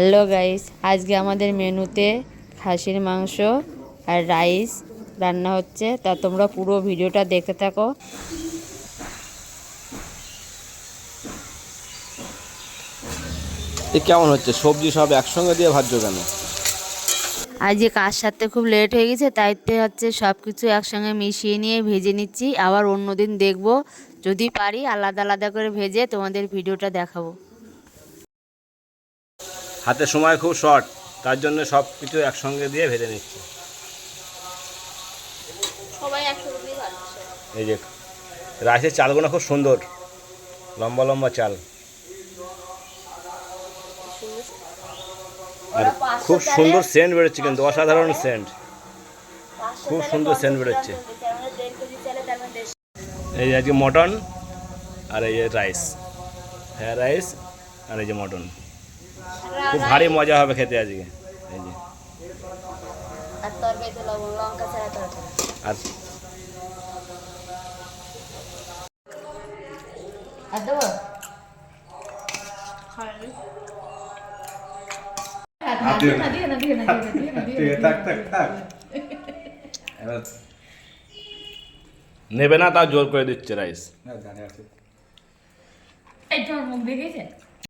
Hello guys আজকে আমাদের মেনুতে খাসির মাংস আর রাইস রান্না হচ্ছে। তা তোমরা পুরো ভিডিওটা দেখতে থাকো। এ কেমন হচ্ছে? সবজি সব একসঙ্গে দিয়ে ভাজছো কেন? আজকে কাজ সারতে খুব লেট হয়ে গেছে তাইতে হচ্ছে সব কিছু একসঙ্গে মিশিয়ে নিয়ে ভেজে নিচ্ছি। আবার অন্যদিন দেখব। যদি পারি আলাদা আলাদা করে ভেজে তোমাদের ভিডিওটা দেখাবো। হাতে সময় খুব শর্ট তার জন্য সব কিছু একসঙ্গে দিয়ে ভেজে নিচ্ছে। এই যে রাইসের চালগুলো খুব সুন্দর লম্বা লম্বা চাল। আর খুব সুন্দর সেন্ট বেরোচ্ছে কিন্তু অসাধারণ সেন্ট খুব সুন্দর সেন্ট বেরোচ্ছে। এই যে আজকে মটন আর এই যে রাইস হ্যাঁ রাইস আর এই যে মটন। খুব ভারী মজা হবে খেতে আজকে এই যে আর তরকারিতে লবণ লঙ্কা ছাড়া তরকারি আর আর দেবো নেবে না তাও জোর করে দিচ্ছে রাইস এই তোমার মুখ দেখেছে